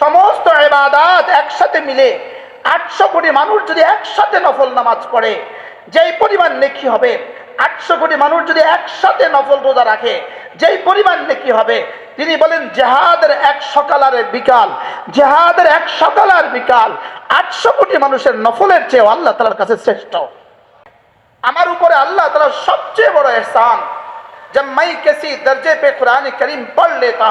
সমস্ত এবাদাত একসাথে মিলে আটশো কোটি মানুষ যদি একসাথে নফল নামাজ পড়ে, যেই পরিমাণ নেকি হবে, আটশো কোটি মানুষ যদি একসাথে নফল রোজা রাখে, যেই পরিমাণ নেকি হবে, তিনি বলেন জেহাদের এক সকাল আর বিকাল, জেহাদের এক সকাল আর বিকাল, আটশো কোটি মানুষের নফলের চেয়েও আল্লাহ তালার কাছে শ্রেষ্ঠ। আমার উপরে আল্লাহ তালার সবচেয়ে বড় এসান যে মাই কেসি দর্জে পে কোরআন করিম পড়লে লেতা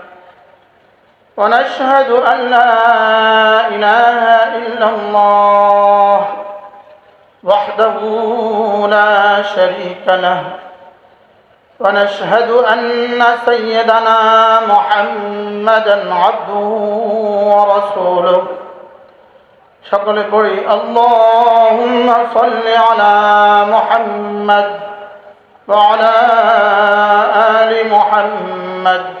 ونشهد أن لا إله إلا الله وحده لا شريك له. ونشهد أن سيدنا محمدا عبده ورسوله. شكر قري اللهم صل على محمد وعلى آل محمد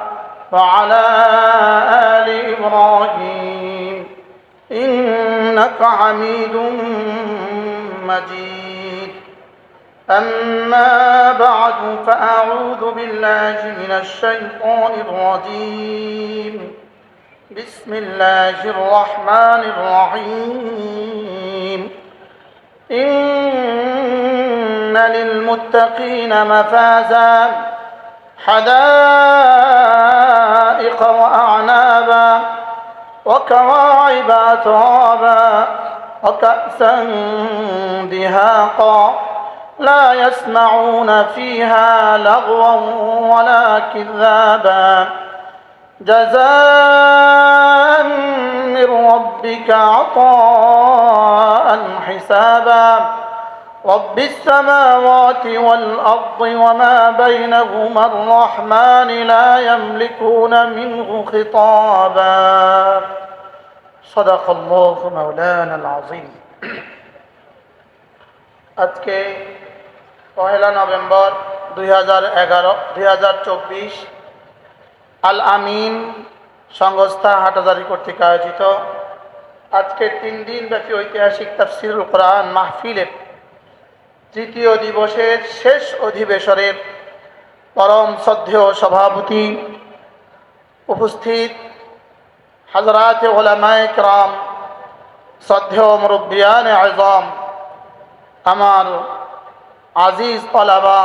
وعلى آل إبراهيم إنك حميد مجيد. أما بعد فأعوذ بالله من الشيطان الرجيم. بسم الله الرحمن الرحيم. إن للمتقين مفازا. حدائق وأعنابا وكواعب أترابا وكأسا دهاقا لا يسمعون فيها لغوا ولا كذابا جزاء من ربك عطاء حسابا رب السماوات والأرض وما بينهما الرحمن لا يملكون منه خطابا صدق الله مولانا العظيم আজকে পহেলা নভেম্বর দুই হাজার এগারো দুই হাজার চব্বিশ আল আমিন সংস্থা হাটাজারি কর্তৃক আয়োজিত আজকে তিন দিন ব্যাপী ঐতিহাসিক তাফসিরুল কোরআন মাহফিলের তৃতীয় দিবসের শেষ অধিবেশনের পরম শ্রদ্ধেয় সভাপতি উপস্থিত হজরাত ওলামায় ক্রাম, শ্রদ্ধেয় মুরব্বিয়ান আজম, আমার আজিজ পালাবা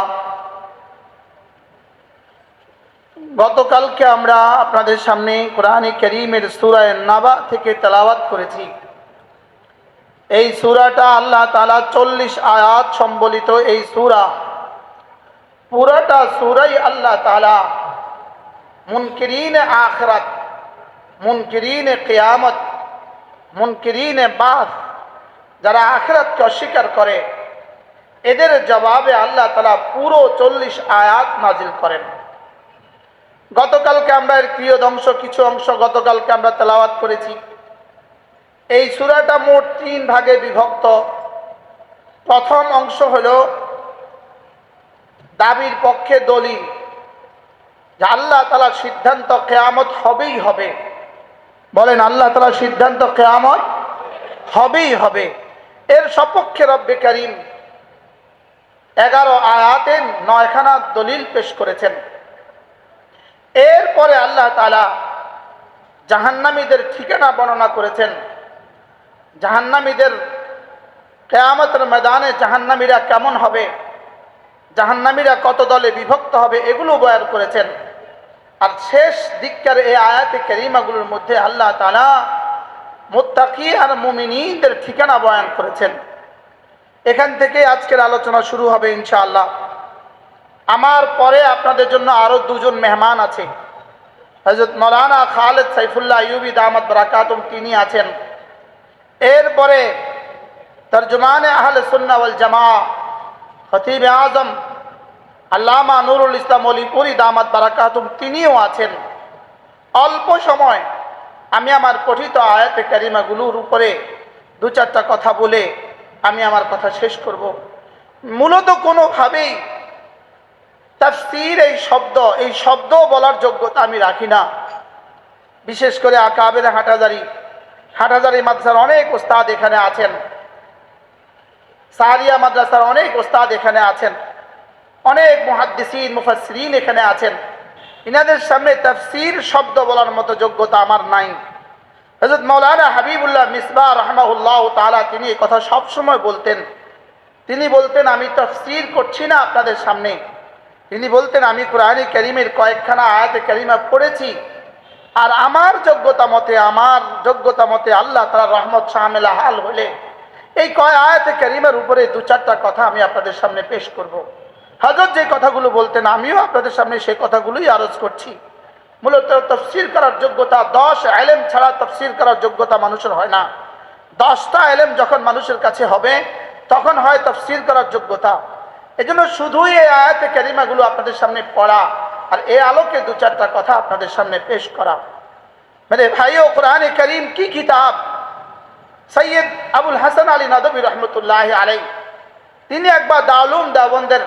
গতকালকে আমরা আপনাদের সামনে কোরআনে করিমের সুরায় নাবা থেকে তেলাবাত করেছি। এই সুরাটা আল্লাহ তালা চল্লিশ আয়াত সম্বলিত এই সুরা। পুরাটা সুরাই আল্লাহ তালা মুনকিরিন আখরাত, মুনকিরিন কেয়ামত, মুনকিরিন বাস যারা আখরাতকে অস্বীকার করে, এদের জবাবে আল্লাহ তালা পুরো চল্লিশ আয়াত নাজিল করেন। গতকালকে আমরা এর প্রিয় অংশ কিছু অংশ গতকালকে আমরা তেলাওয়াত করেছি। এই সুরাটা মোট তিন ভাগে বিভক্ত। প্রথম অংশ হল দাবির পক্ষে দলিল, যে আল্লাহ তালার সিদ্ধান্ত কেয়ামত হবেই হবে। বলেন, আল্লাহ তালার সিদ্ধান্ত কেয়ামত হবেই হবে। এর সপক্ষে রব্বে করিম এগারো আয়াতের নয়খানা দলিল পেশ করেছেন। এরপরে আল্লাহ তালা জাহান্নামীদের ঠিকানা বর্ণনা করেছেন। জাহান্নামীদের কেয়ামতের ময়দানে জাহান্নামীরা কেমন হবে? জাহান্নামীরা কত দলে বিভক্ত হবে? এগুলো বয়ান করেছেন। আর শেষ দিককার এই আয়াতে কেরিমাগুলোর মধ্যে আল্লাহ তালা মোত্তাকি আর মুমিনীদের ঠিকানা বয়ান করেছেন। এখান থেকে আজকের আলোচনা শুরু হবে ইনশাআল্লাহ। আমার পরে আপনাদের জন্য আরও দুজন মেহমান আছে। হজরত মৌলানা খালেদ সাইফুল্লাহ ইউবি দামদ বরাকাতুম, তিনি আছেন। এরপরে তার তর্জমান আহলে সুন্না ওয়াল জামা খতিব আজম, আল্লামা নুরুল ইসলাম অলিপুরি দামাত বারাকাতুম, তিনিও আছেন। অল্প সময় আমি আমার পঠিত আয়াতে কারিমাগুলোর উপরে দু চারটা কথা বলে আমি আমার কথা শেষ করব। মূলত কোনোভাবেই তার তাফসির এই শব্দ এই শব্দ বলার যোগ্যতা আমি রাখি না। বিশেষ করে আকাবের হাটাজারি হাটাজারি মাদ্রাসার অনেক ওস্তাদ এখানে আছেন। সাহারিয়া মাদ্রাসার অনেক ওস্তাদ এখানে আছেন। অনেক মুহাদ্দিসিন, মুফাসসিরিন এখানে আছেন। ইনাদের সামনে তাফসির শব্দ বলার মতো যোগ্যতা আমার নাই। হজরত মৌলানা হাবিবুল্লাহ মিসবা রহমাউল্লাহ তাআলা তিনি কথা সবসময় বলতেন। তিনি বলতেন, আমি তফসির করছি না আপনাদের সামনে। তিনি বলতেন, আমি কোরআনী করিমের কয়েকখানা আয়াতে করিমা পড়েছি। আর আমার যোগ্যতা মতে, আমার যোগ্যতা মতে আল্লাহ তালা রহমত শাহমেলা হাল হলে, এই কয় আয়াতে করিমের উপরে দু চারটা কথা আমি আপনাদের সামনে পেশ করব। হজরত যে কথাগুলো বলতেন, আমিও আপনাদের সামনে সেই কথাগুলোই আরজ করছি। মূলত তফসির করার যোগ্যতা, দশ এলেম ছাড়া তফসির করার যোগ্যতা মানুষের হয় না। দশটা এলেম যখন মানুষের কাছে হবে, তখন হয় তফসির করার যোগ্যতা। এজন্য শুধুই এই আয়াতে ক্যারিমাগুলো আপনাদের সামনে পড়া। আর এ আলোকে দু চারটা কথা আপনাদের সামনে পেশ করা। মানে ভাইও কোরআনে করিম কি কিতাব? সৈয়দ আবুল হাসান আলী নদবী রহমতুল্লাহ আলাই তিনি একবার দাউলুম দাবন্দের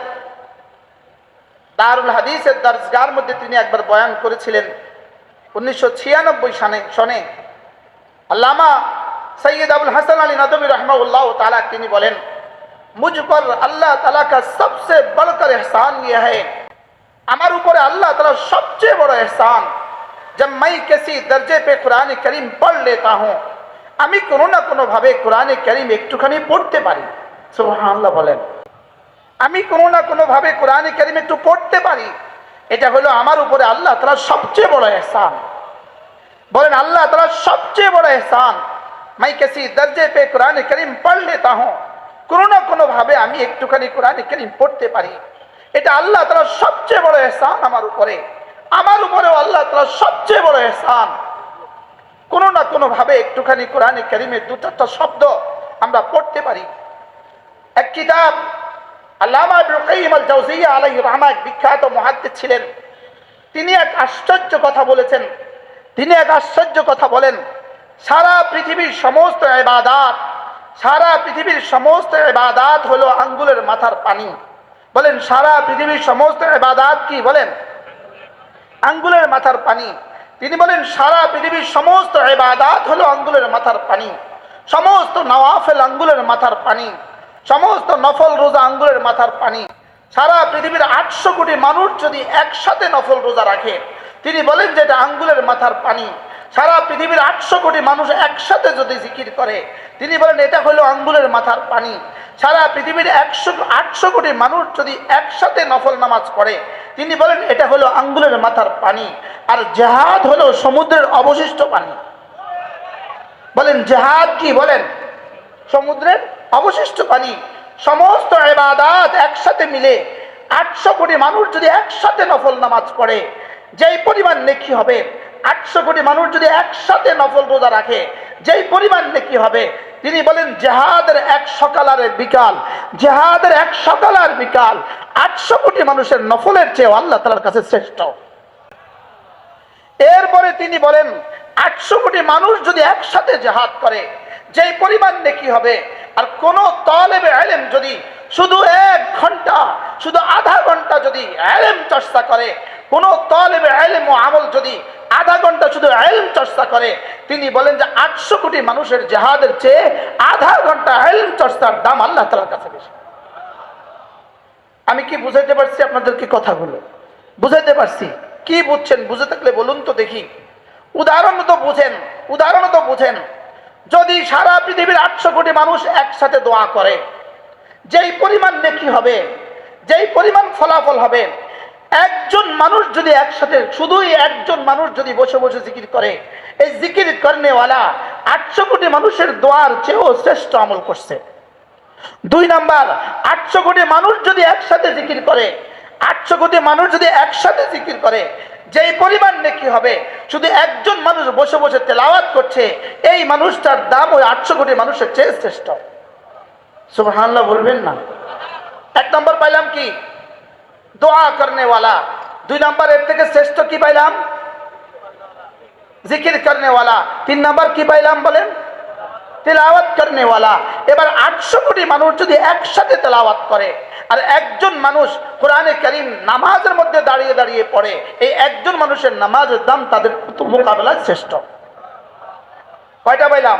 দারুল হাদিসের দর্জগার মধ্যে তিনি একবার বয়ান করেছিলেন উনিশশো ছিয়ানব্বই সালে সনে। আল্লামা সৈয়দ আবুল হাসান আলী নদবী রহমাউল্লাহ তালা তিনি বলেন মুঝ পর আল্লাহ তালা কা সবসে বড়কর এহসান ইয়ে হ্যাঁ আমার উপরে আল্লাহ তালা সবচেয়ে বড় এহসান जब मैं किसी दर्जे पे कुरान करीम पढ़ लेता हूँ আমি কোনো না কোনো ভাবে কোরআনে করিম একটুখানি পড়তে পারি সুবহানাল্লাহ বলেন আমি কোনো না কোনো ভাবে কোরআনে করিম একটু পড়তে পারি এটা হলো আমার উপরে আল্লাহ তালা সবচেয়ে বড় এহসান বলেন আল্লাহ তালা সবচেয়ে বড় এহসান मैं किसी दर्जे पे कुरान करीम पढ़ लेता हूँ কোনো না কোনো ভাবে আমি একটুখানি কোরআনে করিম পড়তে পারি এটা আল্লাহ তালা সবচেয়ে বড় এহসান আমার উপরে। আমার উপরেও আল্লাহ তালা সবচেয়ে বড় এহসান। কোনো না কোনো ভাবে একটুখানি কোরআনে করিমের দু চারটা শব্দ আমরা পড়তে পারি। এক কিতাব আল্লামা কাইয়িম আল রহমা এক বিখ্যাত মুহাদ্দিস ছিলেন। তিনি এক আশ্চর্য কথা বলেছেন। তিনি এক আশ্চর্য কথা বলেন, সারা পৃথিবীর সমস্ত ইবাদাত, সারা পৃথিবীর সমস্ত ইবাদাত হলো আঙ্গুলের মাথার পানি। বলেন, সারা পৃথিবীর সমস্ত এবাদাত কি? বলেন, আঙ্গুলের মাথার পানি। তিনি বলেন, সারা পৃথিবীর সমস্ত এবাদাত হলো আঙ্গুলের মাথার পানি। সমস্ত নওয়াফেল আঙ্গুলের মাথার পানি। সমস্ত নফল রোজা আঙ্গুলের মাথার পানি। সারা পৃথিবীর আটশো কোটি মানুষ যদি একসাথে নফল রোজা রাখে, তিনি বলেন যে এটা আঙ্গুলের মাথার পানি। সারা পৃথিবীর আটশো কোটি মানুষ একসাথে যদি জিকির করে, তিনি বলেন, এটা হলো আঙ্গুলের মাথার পানি। সারা পৃথিবীর একশো, আটশো কোটি মানুষ যদি একসাথে নফল নামাজ পড়ে, তিনি বলেন, এটা হলো আঙ্গুলের মাথার পানি। আর জেহাদ হলো সমুদ্রের অবশিষ্ট পানি। বলেন, জেহাদ কি বলেন? সমুদ্রের অবশিষ্ট পানি। সমস্ত এবাদাত একসাথে মিলে আটশো কোটি মানুষ যদি একসাথে নফল নামাজ পড়ে, যেই পরিমাণ নেকি হবে আটশো কোটি মানুষ যদি একসাথে নফল রোজা রাখে, যেই পরিমাণ নেকি হবে? তিনি বলেন, জেহাদের এক সকাল আর বিকাল, জেহাদের এক সকাল আর বিকাল, আটশো কোটি মানুষের নফলের চেয়েও আল্লাহ তালার কাছে শ্রেষ্ঠ। এরপরে তিনি বলেন, আটশো কোটি মানুষ যদি একসাথে জেহাদ করে, যেই পরিমাণ নেকি হবে, আর কোন তলেবে আলেম যদি শুধু এক ঘণ্টা, শুধু আধা ঘণ্টা যদি আলেম চর্চা করে কোন তলেবে আলেম ও আমল যদি আধা ঘণ্টা শুধু আলেম চর্চা করে, তিনি বলেন যে আটশো কোটি মানুষের জেহাদের চেয়ে আধা ঘণ্টা আলেম চর্চার দাম আল্লাহ তালার কাছে বেশি। আমি কি বুঝাইতে পারছি আপনাদেরকে কথাগুলো? বুঝাইতে পারছি। কি বুঝছেন? বুঝে থাকলে বলুন তো দেখি। উদাহরণ তো বুঝেন, উদাহরণ তো বুঝেন। যদি সারা পৃথিবীর আটশো কোটি মানুষ একসাথে দোয়া করে, যেই পরিমাণ নেকি হবে, যেই পরিমাণ ফলাফল হবে একজন মানুষ যদি একসাথে, শুধুই একজন মানুষ যদি বসে বসে জিকির করে, এই জিকির করেওয়ালা আটশো কোটি মানুষের দোয়ার চেয়েও শ্রেষ্ঠ আমল করছে। দুই নাম্বার, আটশো কোটি মানুষ যদি একসাথে জিকির করে, আটশো কোটি মানুষ যদি একসাথে জিকির করে, যেই পরিমাণ নেকি হবে, শুধু একজন মানুষ বসে বসে তেলাওয়াত করছে, এই মানুষটার দাম ওই আটশো কোটি মানুষের চেয়ে শ্রেষ্ঠ। সুবহানাল্লাহ বলবেন না। এক নম্বর পাইলাম কি? দোয়া করনেওয়ালা। দুই নম্বর এর থেকে শ্রেষ্ঠ কি পাইলাম? জিকির করনেওয়ালা। তিন নম্বর কি পাইলাম বলেন? তেলাওয়াত করনেওয়ালা। এবার আটশো কোটি মানুষ যদি একসাথে তেলাওয়াত করে, আর একজন মানুষ কোরআনে করিম নামাজের মধ্যে দাঁড়িয়ে দাঁড়িয়ে পড়ে, এই একজন মানুষের নামাজের দাম তাদের মোকাবেলায় শ্রেষ্ঠ। কয়টা পাইলাম?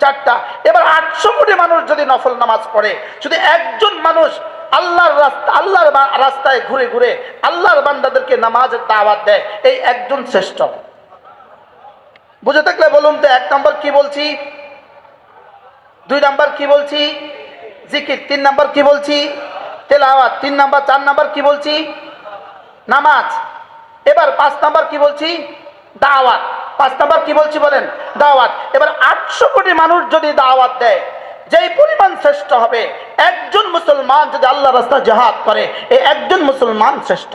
চারটা। এবার আটশো কোটি মানুষ যদি নফল নামাজ পড়ে শুধু একজন মানুষ আল্লাহর রাস্তা, আল্লাহর রাস্তায় ঘুরে ঘুরে আল্লাহর বান্দাদেরকে নামাজের দাওয়াত দেয়, এই একজন শ্রেষ্ঠ। বুঝে থাকলে বলুন তো, এক নম্বর কি বলছি? দুই নাম্বার কি বলছি? জিকির, তিন নাম্বার কি বলছি? তেলাওয়াত, তিন নম্বর, চার নাম্বার কি বলছি? নামাজ। এবার পাঁচ নাম্বার কি বলছি? দাওয়াত। পাঁচ নাম্বার কি বলছি বলেন? দাওয়াত। এবার আটশো কোটি মানুষ যদি দাওয়াত দেয় যেই পরিমাণ শ্রেষ্ঠ হবে, একজন মুসলমান যদি আল্লাহ রাস্তা জাহাদ করে এই একজন মুসলমান শ্রেষ্ঠ।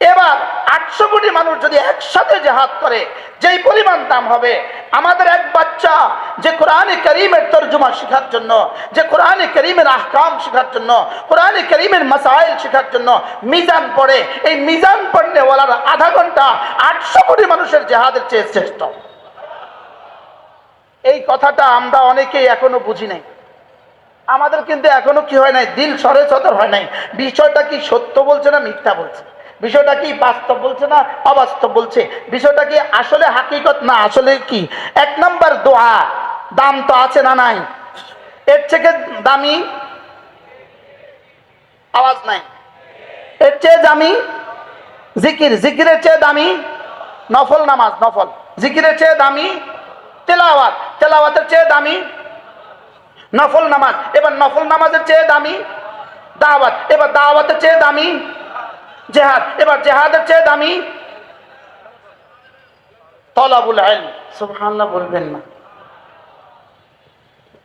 এবার আটশো কোটি মানুষ যদি একসাথে জেহাদ করে, যেই পরিমাণ দাম হবে, আমাদের এক বাচ্চা যে কোরআনে করিমের তর্জমা শেখার জন্য, যে কোরআনে করিমের আহকাম শেখার জন্য, কোরআনে করিমের মাসাইল শেখার জন্য মিজান পড়ে, এই মিজান পড়নেওয়ালার আধা ঘণ্টা আটশো কোটি মানুষের জেহাদের চেয়ে শ্রেষ্ঠ। এই কথাটা আমরা অনেকেই এখনও বুঝি নাই। আমাদের কিন্তু এখনও কি হয় নাই? দিল সরে সদর হয় নাই। বিষয়টা কি সত্য বলছে না মিথ্যা বলছে? বিষয়টা কি বাস্তব বলছে না অবাস্তব বলছে? বিষয়টা কি আসলে হাকিকত না আসলে কি? এক নম্বর দোয়া, দাম তো আছে না নাই? এর থেকে দামি আওয়াজ নাই। এর চেয়ে দামি জিকির, জিকিরের চেয়ে দামি নফল নামাজ, নফল। জিকিরের চেয়ে দামি তেলাওয়াত। তেলাওয়াতের চেয়ে দামি নফল নামাজ। এবার নফল নামাজের চেয়ে দামি দাওয়াত। এবার দাওয়াতের চেয়ে দামি জেহাদ। এবার জেহাদের চেয়ে দামি তলাবুল আইল সুবহানাল্লাহ বলবেন না।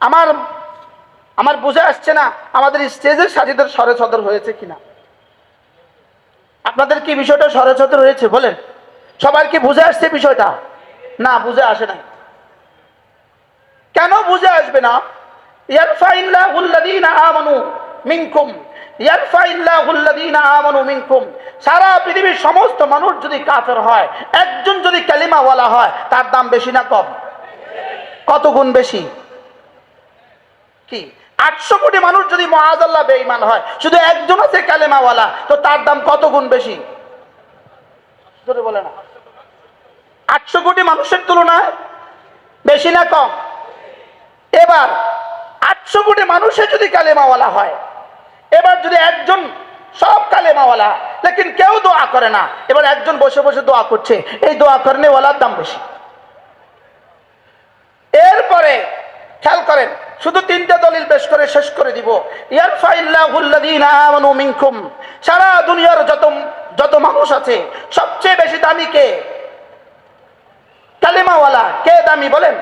আমার আমার বুঝে আসছে না আমাদের স্টেজের সাথীদের সরে সদর হয়েছে কিনা। আপনাদের কি বিষয়টা সরে সদর হয়েছে বলেন? সবার কি বুঝে আসছে বিষয়টা? না, বুঝে আসে নাই। কেন বুঝে আসবে না? পৃথিবীর হয় কি? আটশো কোটি মানুষ যদি হয়, শুধু একজন আছে কালেমাওয়ালা, তো তার দাম কত গুণ বেশি? বলে না। আটশো কোটি মানুষের তুলনায় বেশি না কম? এবার আটশো কোটি মানুষের যদি কালেমাওয়ালা হয়, এবার যদি একজন সব কালেমাওয়ালা, লেকিন কেউ দোয়া করে না, এবার একজন বসে বসে দোয়া করছে, এই দোয়া করেনেওয়ালার দাম বেশি। এরপরে খেয়াল করেন, শুধু তিনটা দলিল পেশ করে শেষ করে দিব। মিনকুম, সারা দুনিয়ার যত যত মানুষ আছে, সবচেয়ে বেশি দামি কে? কালেমাওয়ালা, কে দামি বলেন?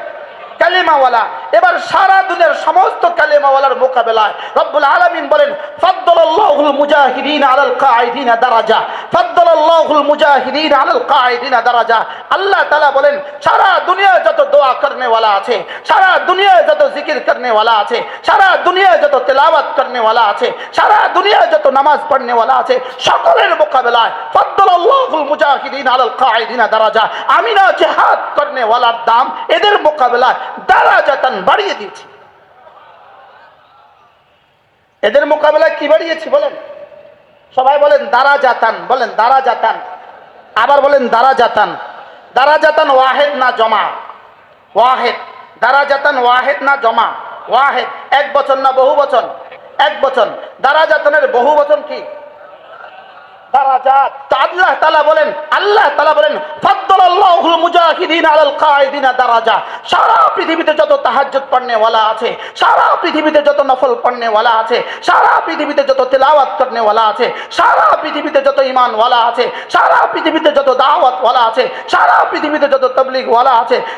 কালিমাওয়ালা। এবার সারা দুনিয়ার সমস্ত কালিমাওয়ালার মোকাবেলায় রব্বুল আলামিন বলেন, ফাদ্দালাল্লাহুল মুজাহিদিন আলাল কাঈদিনা দারাজা, ফাদ্দালাল্লাহুল মুজাহিদিন আলাল কাঈদিনা দারাজা। আল্লাহ তাআলা বলেন, সারা দুনিয়ায় যত দোয়া করনেওয়ালা আছে, সারা দুনিয়ায় যত জিকির করনেওয়ালা আছে, সারা দুনিয়ায় যত তেলাওয়াত করনেওয়ালা আছে, সারা দুনিয়ায় যত নামাজ পড়নেওয়ালা আছে, সকলের মোকাবেলায় ফাদ্দালাল্লাহুল মুজাহিদিন আলাল কাঈদিনা দারাজা। আমি না জিহাদ করনেওয়ালার দাম, এদের মোকাবেলায় দারাজাতান বাড়িয়ে দিয়েছি। এদের মোকাবেলায় কি বাড়িয়েছি বলেন? সবাই বলেন দারা জাতান বলেন দারা জাতান আবার বলেন দারা জাতান দারা জাতান ওয়াহেদ না জমা? ওয়াহেদ। দারা জাতান ওয়াহেদ না জমা? ওয়াহেদ। এক বছর না বহু বচন এক বচন দারা জাতানের বহু বচন কি?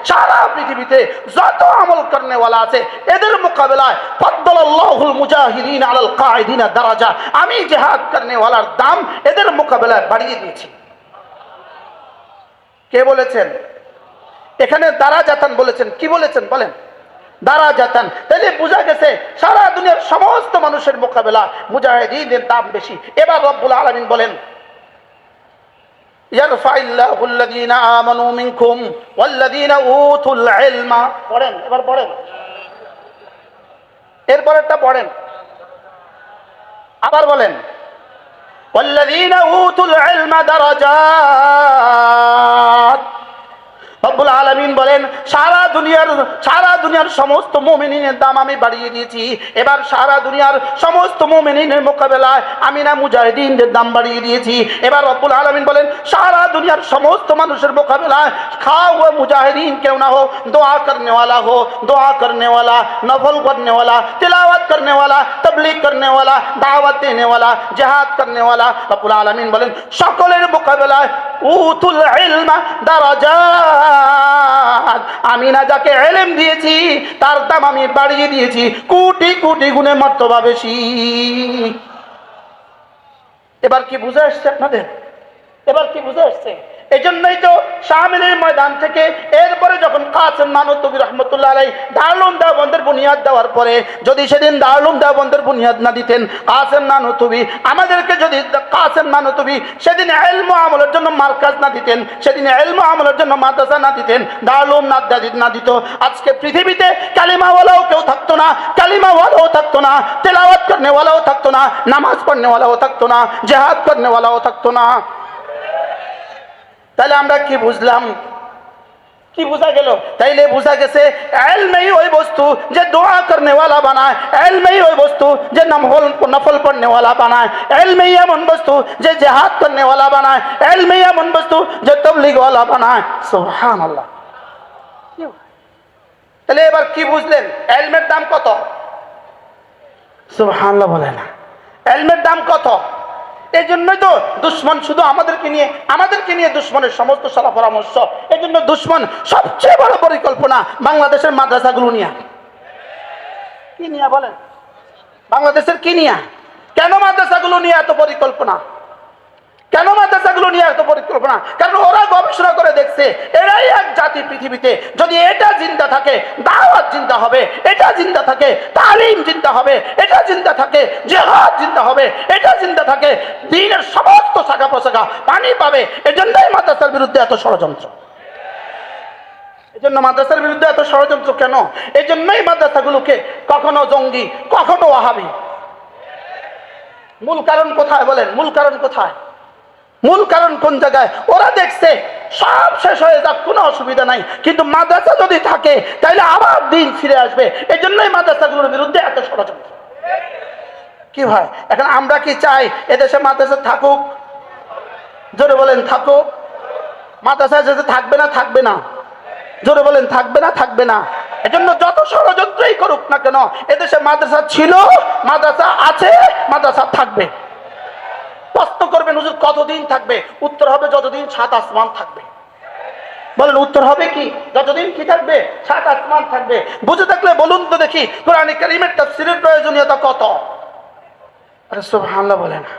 সারা পৃথিবীতে যত আমল করনেওয়ালা আছে এদের মোকাবেলায় আমি জিহাদ করনেওয়ালার দাম এদের মোকাবেলায় বাড়িয়ে দিয়েছি কে বলেছেন এখানে দারা জাতান বলেছেন কি বলেছেন বলেন দারা জাতান তাহলে বোঝা গেছে সারা দুনিয়ার সমস্ত মানুষের মোকাবেলা মুজাহিদিনের দাম বেশি এবার রব্বুল আলামিন বলেন يرفع الله الذين آمنوا منكم والذين أوتوا العلم পড়েন এবার পড়েন এরপরেরটা পড়েন আবার বলেন والذين أوتوا العلم درجات। রব্বুল আলমিন বলেন, সারা দুনিয়ার সারা দুনিয়ার সমস্ত মোমিনের দাম আমি বাড়িয়ে দিয়েছি। এবার সারা দুনিয়ার সমস্ত মোমিনের মোকাবেলায় আমি না মুজাহিদিনদের দাম বাড়িয়ে দিয়েছি। এবার রব্বুল আলমিন বলেন, সারা দুনিয়ার সমস্ত মানুষের মোকাবেলায় খাও ও মুজাহিদিন কেউ না হোক, দোয়া করনেওয়ালা হো দোয়া করনেওয়ালা, নফল করনেওয়ালা, তেলাওয়াত करने वाला तिलावत करने वाला तबलीग करने वाला दावत देने वाला जहाद करने वाला রব্বুল আলমিন বলেন সকলের মোকাবেলায় উতুল ইলমা দারাজাত আমি না যাকে এলেম দিয়েছি তার দাম আমি বাড়িয়ে দিয়েছি কোটি কোটি গুণে মর্তবা বেশি এবার কি বুঝে আসছে আপনাদের এবার কি বুঝে আসছে এই জন্যই তো শামিলের ময়দান থেকে এরপরে যখন কাসেম নানুতবি রহমতুল্লাহ আলাই দারুল দেওবন্দের বুনিয়াদ দেওয়ার পরে যদি সেদিন দারুল দেওবন্দের বুনিয়াদ না দিতেন, কাসেম নানুতবি আমাদেরকে যদি কাসেম নানুতবি সেদিন এলম আমলের জন্য মার্কাজ না দিতেন, সেদিন এলম আমলের জন্য মাদ্রাসা না দিতেন দারুম না না দিত। আজকে পৃথিবীতে কালিমাওয়ালাও কেউ থাকতো না, কালিমাওয়ালাও থাকতো না, তেলাওয়াত করনেওয়ালাও থাকতো না, নামাজ পড়নেওয়ালাও থাকতো না, জেহাদ করনেওয়ালাও থাকতো না। তাহলে আমরা কি বুঝলাম? কি বোঝা গেল? তাইলে বোঝা গেছে এলমেই ওই বস্তু যে দোয়া করনেওয়ালা বানায়, এলমেই ওই বস্তু যে নফল নফল পড়নেওয়ালা বানায়, এলমেই এমন বস্তু যে জেহাদ করনেওয়ালা বানায়, এলমেই এমন বস্তু যে তবলিগওয়ালা বানায়। সুবহান আল্লাহ তাহলে এবার কি বুঝলেন? এলমের দাম কত? সুবহান বলে না। এলমের দাম কত? এই জন্যই তো দুশ্মন শুধু আমাদেরকে নিয়ে আমাদেরকে নিয়ে দুশ্মনের সমস্ত সলা পরামর্শ। এই জন্য দুশ্মন সবচেয়ে বড় পরিকল্পনা বাংলাদেশের মাদ্রাসাগুলো নিয়ে। কি নিয়ে বলেন? বাংলাদেশের কি নিয়ে? কেন মাদ্রাসাগুলো নিয়ে এত পরিকল্পনা? কেন মাদ্রাসাগুলো নিয়ে এত পরিকল্পনা? কারণ ওরা গবেষণা করে দেখছে? এরাই এক জাতি পৃথিবীতে। যদি এটা চিন্তা থাকে, দাওয়াত চিন্তা হবে, এটা চিন্তা থাকে, তালিম চিন্তা হবে, এটা চিন্তা থাকে, জেহাদ চিন্তা হবে, এটা চিন্তা থাকে, দিনের সমস্ত শাখা প্রশাখা পানি পাবে। এজন্যই মাদ্রাসার বিরুদ্ধে এত ষড়যন্ত্র। এজন্য মাদ্রাসার বিরুদ্ধে এত ষড়যন্ত্র কেন? এই জন্যই মাদ্রাসাগুলোকে কখনো জঙ্গি, কখনো ওয়াহাবি। মূল কারণ কোথায় বলেন? মূল কারণ কোথায়? মূল কারণ কোন জায়গায়? ওরা দেখছে সব শেষ হয়ে যাক, কোনো অসুবিধা নাই। কিন্তু মাদ্রাসা যদি থাকে তাহলে আবার দিন ফিরে আসবে। এই জন্যই মাদ্রাসাগুলোর বিরুদ্ধে এত ষড়যন্ত্র। কি ভাই? এখন আমরা কি চাই এদেশে মাদ্রাসা থাকুক? জোরে বলেন, থাকুক। মাদ্রাসা যেতে থাকবে না থাকবে না। জোরে বলেন, থাকবে না থাকবে না। এজন্য যত ষড়যন্ত্রই করুক না কেন, এদেশে মাদ্রাসা ছিল, মাদ্রাসা আছে, মাদ্রাসা থাকবে। প্রশ্ন করবেন, হুজুর, কতদিন থাকবে? উত্তর হবে, যতদিন সাত আসমান থাকবে। বলেন, উত্তর হবে কি? যতদিন কি থাকবে? সাত আসমান থাকবে। বুঝে থাকলে বলুন তো দেখি, কোরআন কারিমের তাফসিরের প্রয়োজনীয়তা কত? আরে সুবহানাল্লাহ বলে না।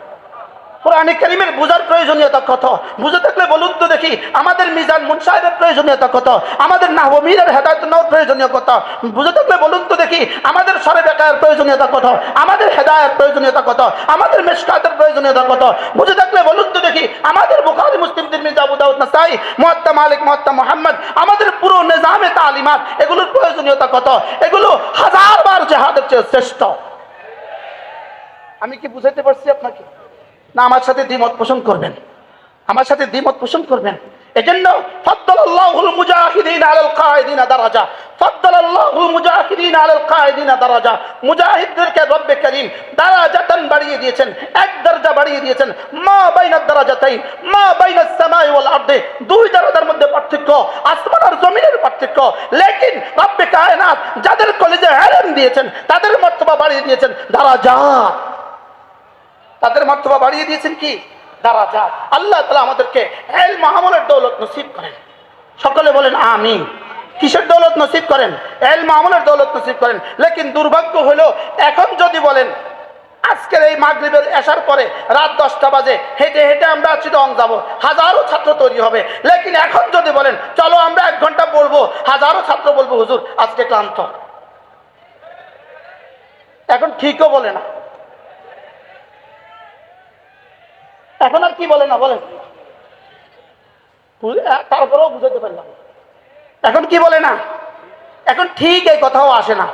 কোরআনে কারিমের বোঝার প্রয়োজনীয়তা কত? বুঝে থাকলে বলুন তো দেখি, আমাদের মিজান মুন সাহেবের প্রয়োজনীয়তা কত? আমাদের নাহমিরের হেদায়ত নেওয়ার প্রয়োজনীয় কত? বুঝে থাকলে বলুন তো দেখি, আমাদের সরে বেকার প্রয়োজনীয়তা কত? আমাদের হেদায়ের প্রয়োজনীয়তা কত? আমাদের মেশকাতের প্রয়োজনীয়তা কত? বুঝে থাকলে বলুন তো দেখি, আমাদের বুখারী, মুসলিম, তিরমিজি, আবু দাউদ, নাসাই, মুয়াত্তা মালিক, মুয়াত্তা মুহাম্মদ, আমাদের পুরো নিজামে তালিমাত, এগুলোর প্রয়োজনীয়তা কত? এগুলো হাজার বার জেহাদের চেয়ে শ্রেষ্ঠ। আমি কি বুঝাইতে পারছি আপনাকে? না আমার সাথে দ্বিমত পোষণ করবেন। আমার সাথে দ্বিমত পোষণ করবেন। এজন্য ফাদ্দালাল্লাহুল মুজাহিদিন আলাল কায়দিন দারাজা, ফাদ্দালাল্লাহুল মুজাহিদিন আলাল কায়দিন দারাজা, মুজাহিদদেরকে রব্বে করিম দারাজাতান বাড়িয়ে দিয়েছেন, এক দরজা বাড়িয়ে দিয়েছেন। মা বাইনাদ দারাজাতাইন, মা বাইনাস সামাই ওয়াল আরদে, দুই দরজার মধ্যে পার্থক্য, আসমান আর জমিনের পার্থক্য। লেকিন রব্বে কায়নাত যাদের কলেজে ইলম দিয়েছেন, তাদের মর্তবা বাড়িয়ে দিয়েছেন দারাজাত তাদের মর্তবা বাড়িয়ে দিয়েছেন কি? দারাজাত আল্লাহ তালা আমাদেরকে এল মাহমুলের দৌলত নসিব করেন। সকলে বলেন আমি কিসের দৌলত নসিব করেন? এল মাহমুলের দৌলত নসিব করেন। লেকিন দুর্ভাগ্য হলো, এখন যদি বলেন, আজকের এই মাগরিবের আসার পরে রাত দশটা বাজে, হেঁটে হেঁটে আমরা চিটং যাব, হাজারো ছাত্র তৈরি হবে। লেকিন এখন যদি বলেন, চলো আমরা এক ঘণ্টা পড়ব হাজারো ছাত্র বলব, হুজুর, আজকে ক্লান্ত। এখন ঠিকও বলে না। এখন আর কি বলে না, বলেন। তারপরেও বুঝাতে পারলাম এখন কি বলে না? এখন ঠিক এই কথাও আসে না।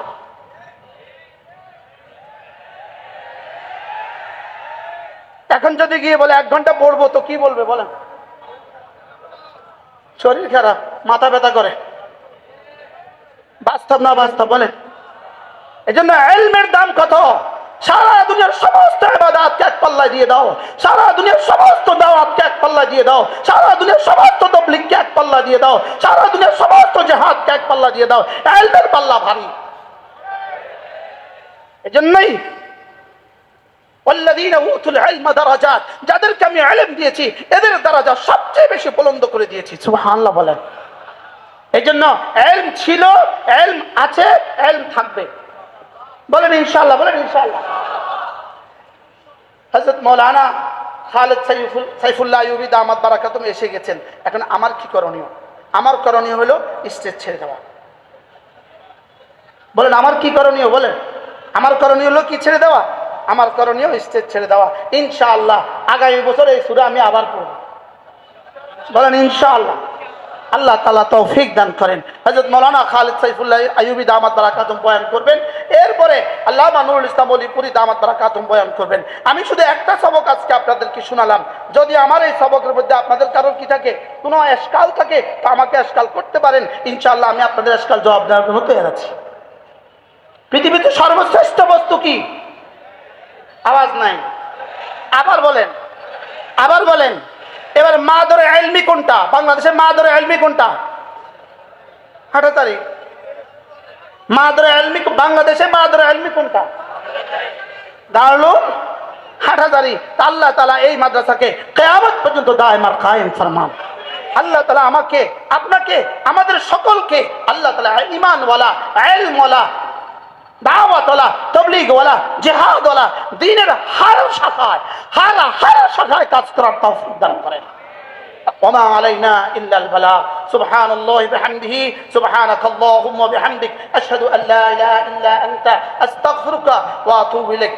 এখন যদি গিয়ে বলে, এক ঘণ্টা পড়ব তো কি বলবে? বলেন। শরীর খারাপ, মাথা ব্যথা করে। বাস্তব না বাস্তব, বলেন। এই জন্য দাম কত? সারা দুনিয়ার সমস্ত আবাদাতকে এক পাল্লায় দিয়ে দাও। সারা দুনিয়ার সমস্ত দাওয়াতকে এক পাল্লা দিয়ে দাও। সারা দুনিয়ার সমস্ত তবলিগকে এক পাল্লা দিয়ে দাও। সারা দুনিয়ার সমস্ত জাহাজকে এক পাল্লা দিয়ে দাও। এলদের পাল্লা ভারী। এজন্যই যাদেরকে আমি আলেম দিয়েছি, এদের দরজা সবচেয়ে বেশি বুলন্দ করে দিয়েছি। সুবহানাল্লাহ বলেন। এই জন্য এলম ছিল, এলম আছে, এলম থাকবে। বলেন ইনশাল্লাহ বলেন ইনশাল্লাহ হজরত মৌলানা খালেদ সাইফুল, সাইফুল্লাহ ইউবি দামাদ বারাকাতুম এসে গেছেন। এখন আমার কি করণীয়? আমার করণীয় হলো স্টেজ ছেড়ে দেওয়া। বলেন, আমার কি করণীয়? বলেন, আমার করণীয় হলো কি ছেড়ে দেওয়া? আমার করণীয় স্টেজ ছেড়ে দেওয়া। ইনশাআল্লাহ, আগামী বছর এই সুরা আমি আবার পড়ব। বলেন, ইনশাআল্লাহ। আল্লাহ তালা তৌফিক দান করেন। হজরত মৌলানা খালিদ সাইফুল্লাহ আইয়ুবি দামাত বারাকাতুম বয়ান করবেন। এরপরে আল্লাহ নুরুল ইসলাম অলিপুরি দামাত বারাকাতুম বয়ান করবেন। আমি শুধু একটা সবক আজকে আপনাদেরকে শোনালাম। যদি আমার এই সবকের মধ্যে আপনাদের কারোর কি থাকে, কোনো এসকাল থাকে, তো আমাকে এসকাল করতে পারেন। ইনশাআল্লাহ আমি আপনাদের এসকাল জবাব দেওয়ার জন্য তৈরি আছি। পৃথিবীতে সর্বশ্রেষ্ঠ বস্তু কি? আওয়াজ নাই। আবার বলেন। আবার বলেন। এবার মা ধরে এলমি কোনটা? বাংলাদেশে মা ধরে কোনটা? আঠারো তারিখ। মা ধরে বাংলাদেশে মা ধরে এলমি কোনটা? দাঁড়াল। হাটাজারি আল্লাহ তালা এই মাদ্রাসাকে কেয়ামত পর্যন্ত দায়মার কায়েম ফরমান। আল্লাহ তালা আমাকে, আপনাকে, আমাদের সকলকে আল্লাহ তালা ইমানওয়ালা এলমওয়ালা দাওয়াতওয়ালা তবলিগওয়ালা জেহাদওয়ালা দিনের হার শাখায় হার হার শাখায় কাজ করার তৌফিক দান করেন وما علينا إلا البلاغ سبحان الله بحمده سبحانك اللهم وبحمدك أشهد أن لا إله إلا أنت أستغفرك وأتوب إليك